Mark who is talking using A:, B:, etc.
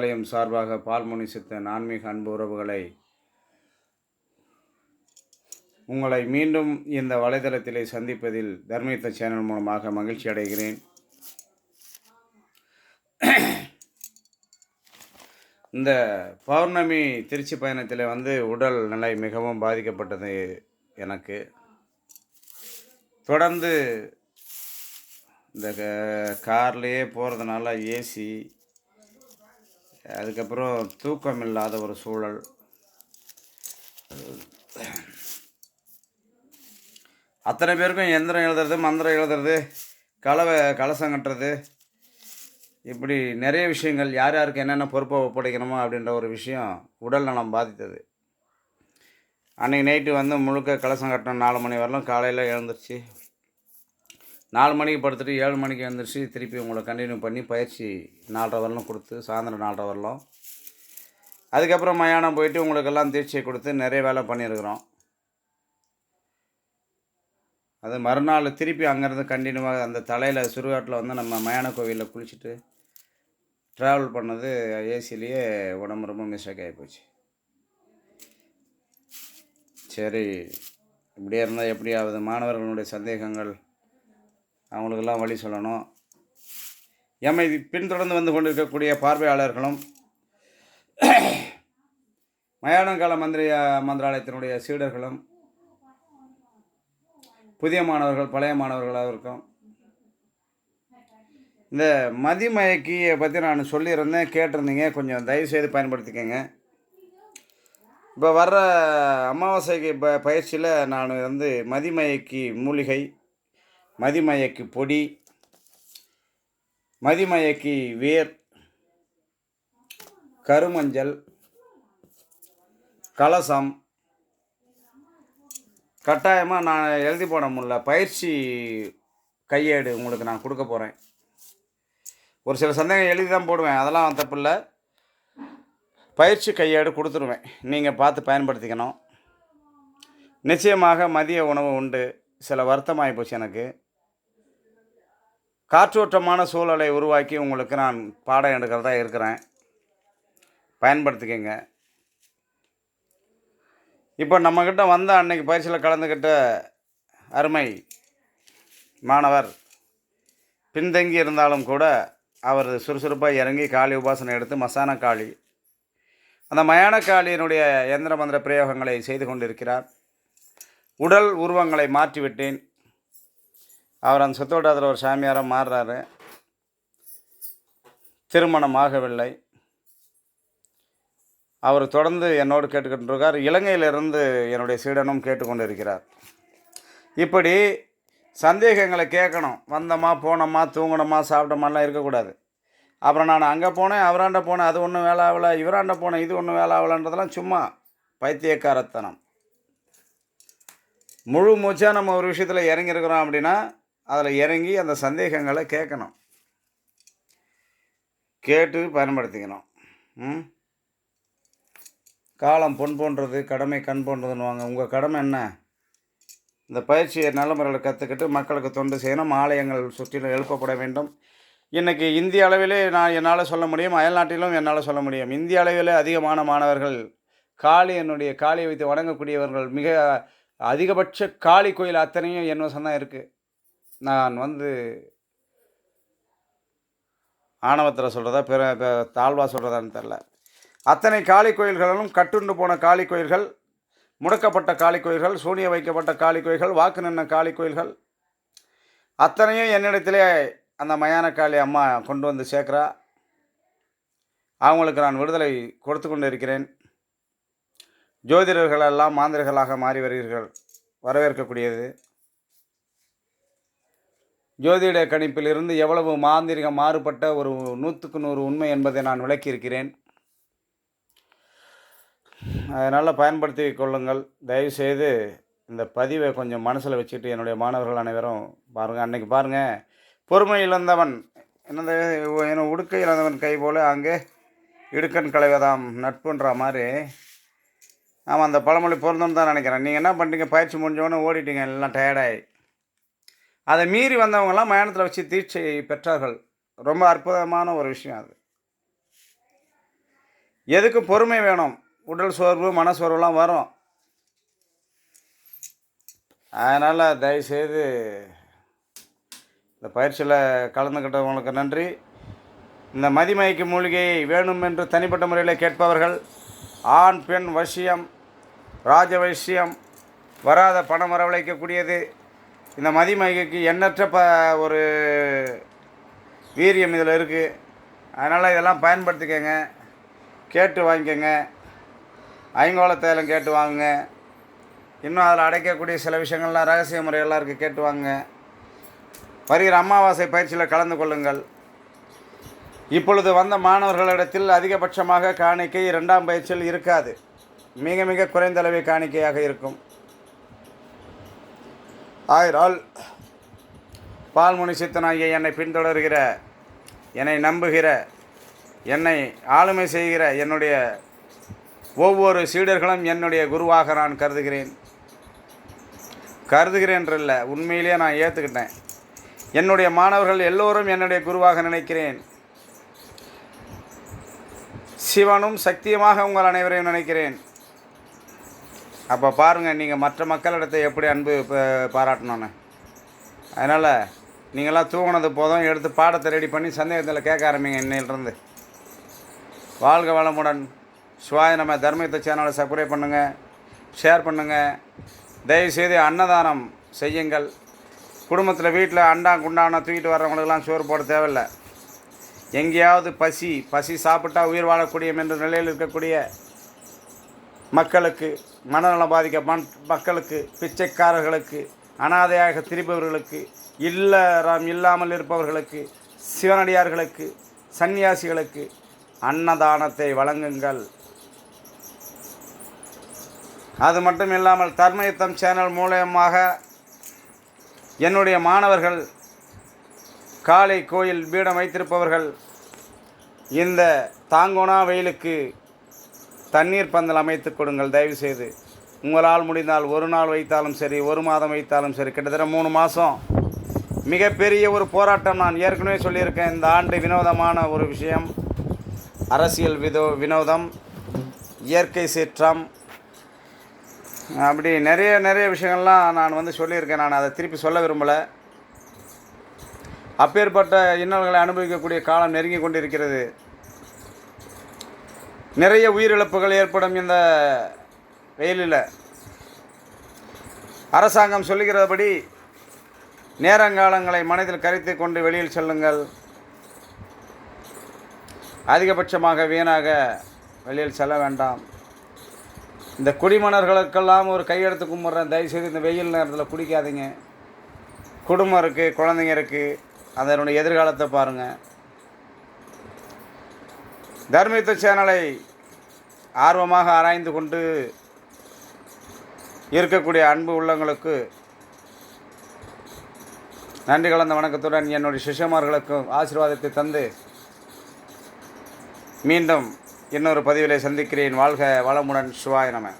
A: ஆலயம் சார்பாக பால்முனி சித்தன் ஆன்மீக அன்பு உறவுகளை உங்களை மீண்டும் இந்த வலைதளத்திலே சந்திப்பதில் தர்மயுத்த சேனல் மூலமாக மகிழ்ச்சி அடைகிறேன். இந்த பௌர்ணமி திருச்சி பயணத்தில் வந்து உடல் நிலை மிகவும் பாதிக்கப்பட்டது எனக்கு. தொடர்ந்து இந்த கார்லேயே போகிறதுனால ஏசி அதுக்கப்புறம் தூக்கம் இல்லாத ஒரு சூழல். அத்தனை பேருக்கும் எந்திரம் எழுதுறது மந்திரம் எழுதுறது கலவை கலசம் கட்டுறது. இப்படி நிறைய விஷயங்கள் யார் யாருக்கு என்னென்ன பொறுப்பை ஒப்படைக்கணுமோ அப்படின்ற ஒரு விஷயம் உடல் நலம் பாதித்தது. அன்றைக்கி நைட்டு வந்து முழுக்க கலசம் கட்டணும் நாலு மணி வரலாம் காலையில் எழுந்துருச்சு. நாலு மணிக்கு படுத்துட்டு ஏழு மணிக்கு எழுந்திரிச்சு திருப்பி உங்களை கண்டினியூ பண்ணி பயிற்சி நாலரை வரலும் கொடுத்து சாயந்தரம் நாலரை வரலும். அதுக்கப்புறம் மயானம் போயிட்டு உங்களுக்கெல்லாம் தீட்சை கொடுத்து நிறைய வேலை பண்ணியிருக்கிறோம். அது மறுநாள் திருப்பி அங்கேருந்து கண்டினியூவாக அந்த தலையில் சுடுகாட்டில் வந்து நம்ம மயான கோவிலில் குளிச்சுட்டு ட்ராவல் பண்ணது ஏசிலேயே உடம்பு ரொம்ப மிஸ்டேக் ஆகிப்போச்சு சரி இப்படியே இருந்தால் எப்படி ஆகுது மாணவர்களுடைய சந்தேகங்கள் அவங்களுக்கெல்லாம் வழி சொல்லணும். எம்மை பின்தொடர்ந்து வந்து கொண்டிருக்கக்கூடிய பார்வையாளர்களும் மயானங்கால மந்திரிய மந்திராலயத்தினுடைய சீடர்களும் புதிய மாணவர்கள் பழைய மாணவர்களாக இருக்கும் இந்த மதிமயக்கியை பற்றி நான் சொல்லியிருந்தேன் கேட்டிருந்தீங்க. கொஞ்சம் தயவுசெய்து பயன்படுத்திக்கங்க. இப்போ வர்ற அமாவாசைக்கு ப பயிற்சியில் நான் வந்து மதிமயக்கி மூலிகை மதிமயக்கு பொடி மதிமயக்கி வேர் கருமஞ்சள் கலசம். கட்டாயமாக நான் எழுதி போட முடியல. பயிற்சி கையேடு உங்களுக்கு நான் கொடுக்க போகிறேன் ஒரு சில சந்தேகம் எழுதி தான் போடுவேன். அதெல்லாம் தப்பில்லை பயிற்சி கையேடு கொடுத்துருவேன். நீங்கள் பார்த்து பயன்படுத்திக்கணும். நிச்சயமாக மதிய உணவு உண்டு. சில வருத்தமாகி போச்சு எனக்கு. காற்றோட்டமான சூழலை உருவாக்கி உங்களுக்கு நான் பாடம் எடுக்கிறதா இருக்கிறேன். பயன்படுத்திக்கங்க. இப்போ நம்மக்கிட்ட வந்த அன்னைக்கு பயிற்சியில் கலந்துக்கிட்ட அருமை மாணவர் பின்தங்கி இருந்தாலும் கூட அவர் சுறுசுறுப்பாக இறங்கி காளி உபாசனை எடுத்து மசான காளி அந்த மயான காளியினுடைய எந்திர மந்திர பிரயோகங்களை செய்து கொண்டிருக்கிறார். உடல் உருவங்களை மாற்றிவிட்டேன். அவர் அந்த சொத்தோட்டத்தில் ஒரு சாமியாராக மாறுறாரு. திருமணம் ஆகவில்லை. அவர் தொடர்ந்து என்னோடு கேட்டுக்கிட்டு இருக்கார். இலங்கையிலிருந்து என்னுடைய சீடனும் கேட்டுக்கொண்டு இருக்கிறார் இப்படி சந்தேகங்களை கேட்கணும். வந்தோமா போனோமா தூங்கணுமா சாப்பிட்டோமாலாம் இருக்கக்கூடாது. அப்புறம் நான் அங்கே போனேன் அவராண்ட போனேன் அது ஒன்றும் வேலை ஆகலை இவராண்ட போனேன் இது ஒன்றும் வேலை ஆகலைன்றதெல்லாம் சும்மா பைத்தியக்காரத்தனம். முழு மூச்சாக நம்ம ஒரு விஷயத்தில் இறங்கியிருக்கிறோம் அப்படின்னா அதில் இறங்கி அந்த சந்தேகங்களை கேட்கணும். கேட்டு பயன்படுத்திக்கணும். ம்? காலம் பொன் போன்றது கடமை கண் போன்றதுன்னுவாங்க. உங்கள் கடமை என்ன? இந்த பயிற்சியை நல்ல முறையில் கற்றுக்கிட்டு மக்களுக்கு தொண்டு செய்யணும். ஆலயங்கள் சுற்றிலும் எழுப்பப்பட வேண்டும். இன்றைக்கி இந்திய அளவிலே நான் என்னால் சொல்ல முடியும். அயல்நாட்டிலும் என்னால் சொல்ல முடியும். இந்திய அளவிலே அதிகமான மாணவர்கள் காளி என்னுடைய காளியை வைத்து வணங்கக்கூடியவர்கள். மிக அதிகபட்ச காளி கோயில் அத்தனையும் என்ன சொன்னால் இருக்குது நான் வந்து ஆணவத்தில் சொல்கிறதா பிற தாழ்வாக சொல்கிறதான்னு தெரில அத்தனை காளி கோயில்களிலும் கட்டுண்டு போன காளி கோயில்கள் முடக்கப்பட்ட காளி கோயில்கள் சூனிய வைக்கப்பட்ட காளி கோயில்கள் வாக்கு நின்ன காளி கோயில்கள் அத்தனையும் என்னிடத்திலே அந்த மயான காளி அம்மா கொண்டு வந்து சேர்க்குறா. அவங்களுக்கு நான் விடுதலை கொடுத்து கொண்டு இருக்கிறேன் ஜோதிடர்கள் எல்லாம் மாறி வருகிறீர்கள் வரவேற்கக்கூடியது. ஜோதிட கணிப்பிலிருந்து எவ்வளவு மாந்திரிகம் மாறுபட்ட ஒரு நூற்றுக்கு நூறு உண்மை என்பதை நான் விளக்கியிருக்கிறேன். அதனால் பயன்படுத்தி கொள்ளுங்கள். தயவுசெய்து இந்த பதிவை கொஞ்சம் மனசில் வச்சுட்டு என்னுடைய மாணவர்கள் அனைவரும் பாருங்கள் அன்னைக்கு பாருங்கள் பொறுமை இழந்தவன் என்னது என்ன உடுக்கை இழந்தவன் கை போல் அங்கே இடுக்கன் கலைவதாம் நட்புன்ற மாதிரி. ஆமாம் அந்த பழமொழி பொருந்தோன்னு தான் நினைக்கிறேன். நீங்கள் என்ன பண்ணுறீங்க பயிற்சி முடிஞ்சவொடனே ஓடிட்டீங்க. எல்லாம் டயர்டாகி அதை மீறி வந்தவங்கெல்லாம் மயானத்தில் வச்சு தீட்சை பெற்றார்கள். ரொம்ப அற்புதமான ஒரு விஷயம் அது. எதுக்கு பொறுமை வேணும்? உடல் சோர்வு மனசோர்வுலாம் வரும். அதனால் தயவுசெய்து இந்த பயிற்சியில் கலந்துக்கிட்டவங்களுக்கு நன்றி. இந்த மதிமயக்கு மூலிகை வேணும் என்று தனிப்பட்ட முறையில் கேட்பவர்கள் ஆண் பெண் வசியம் ராஜ வைசியம் வராத பணம் வரவழைக்கக்கூடியது இந்த மதிமயக்கு எண்ணற்ற ப ஒரு வீரியம் இதில் இருக்குது அதனால் இதெல்லாம் பயன்படுத்திக்கங்க. கேட்டு வாங்கிக்கோங்க. ஐங்கோல தைலம் கேட்டு வாங்குங்க. இன்னும் அதில் அடைக்கக்கூடிய சில விஷயங்கள்லாம் ரகசிய முறையெல்லாம் இருக்குது கேட்டு வாங்குங்க. வருகிற அமாவாசை பயிற்சியில் கலந்து கொள்ளுங்கள். இப்பொழுது வந்த மாணவர்களிடத்தில் அதிகபட்சமாக காணிக்கை இரண்டாம் பயிற்சியில் இருக்காது. மிக மிக குறைந்த அளவே காணிக்கையாக இருக்கும். ஆயிரால் பால்முனி சித்தனாகிய என்னை பின்தொடர்கிற என்னை நம்புகிற என்னை ஆளுமை செய்கிற என்னுடைய ஒவ்வொரு சீடர்களும் என்னுடைய குருவாக நான் கருதுகிறேன். கருதுகிறேன்றல்ல உண்மையிலேயே நான் ஏற்றுக்கிட்டேன் என்னுடைய மாணவர்கள் எல்லோரும் என்னுடைய குருவாக நினைக்கிறேன். சிவனும் சக்தியுமாக உங்கள் அனைவரையும் நினைக்கிறேன். அப்போ பாருங்கள் நீங்கள் மற்ற மக்களிடத்தை எப்படி அன்பு பாராட்டணும்னு. அதனால் நீங்களாம் தூங்கினது போதும் எடுத்து பாடத்தை ரெடி பண்ணி சந்தேகத்தில் கேட்க ஆரம்பிங்க இன்னிலிருந்து வாழ்க வளமுடன். சிவாய நம்ம தர்மயுத்த சேனலை சப்ஸ்கிரைப் பண்ணுங்கள் ஷேர் பண்ணுங்கள் தயவுசெய்து அன்னதானம் செய்யுங்கள். குடும்பத்தில் வீட்டில் அண்டா குண்டான தூக்கிட்டு வர்றவங்களுக்கெல்லாம் சோறு போட தேவையில்லை. எங்கேயாவது பசி பசி சாப்பிட்டா உயிர் வாழக்கூடிய என்ற நிலையில் இருக்கக்கூடிய மக்களுக்கு மனநலம் பாதிக்க மண்- மக்களுக்கு பிச்சைக்காரர்களுக்கு அனாதையாக திரிபவர்களுக்கு இல்லறம் இல்லாமல் இருப்பவர்களுக்கு சிவனடியார்களுக்கு சந்நியாசிகளுக்கு அன்னதானத்தை வழங்குங்கள். அது மட்டும் இல்லாமல் தர்மயுத்தம் சேனல் மூலயமாக என்னுடைய மாணவர்கள் காளை கோயில் பீடம் வைத்திருப்பவர்கள் இந்த தாங்கோனா வெயிலுக்கு தண்ணீர் பந்தல் அமைத்து கொடுங்கள். தயவு செய்து உங்களால் முடிந்தால் ஒரு நாள் வைத்தாலும் சரி ஒரு மாதம் வைத்தாலும் சரி கிட்டத்தட்ட மூணு மாதம் மிகப்பெரிய ஒரு போராட்டம் நான் ஏற்கனவே சொல்லியிருக்கேன். இந்த ஆண்டு வினோதமான ஒரு விஷயம். அரசியல் விதோ வினோதம் இயற்கை சீற்றம். அப்படி நிறைய நிறைய விஷயங்கள்லாம் நான் வந்து சொல்லியிருக்கேன். நான் அதை திருப்பி சொல்ல விரும்பலை. அப்பேற்பட்ட இன்னல்களை அனுபவிக்கக்கூடிய காலம் நெருங்கி கொண்டிருக்கிறது. நிறைய உயிரிழப்புகள் ஏற்படும் இந்த வெயிலில். அரசாங்கம் சொல்லுகிறபடி நேரங்காலங்களை மனதில் கரைத்து கொண்டு வெளியில் செல்லுங்கள். அதிகபட்சமாக வீணாக வெளியில் செல்ல வேண்டாம். இந்த குடிமணர்களுக்கெல்லாம் ஒரு கையெடுத்து கும்பிட்றேன். தயவுசெய்து இந்த வெயில் நேரத்தில் குடிக்காதீங்க. குடும்பம் இருக்குது குழந்தைங்க இருக்குது அதனுடைய எதிர்காலத்தை பாருங்கள் தர்மயுத்த சேனலை ஆர்வமாக ஆராய்ந்து கொண்டு இருக்கக்கூடிய அன்பு உள்ளங்களுக்கு நன்றி கலந்த வணக்கத்துடன் என்னுடைய சிஷ்யமார்களுக்கும் ஆசீர்வாதத்தை தந்து மீண்டும் இன்னொரு பதிவிலே சந்திக்கிறேன். வாழ்க வளமுடன். சிவாய நம.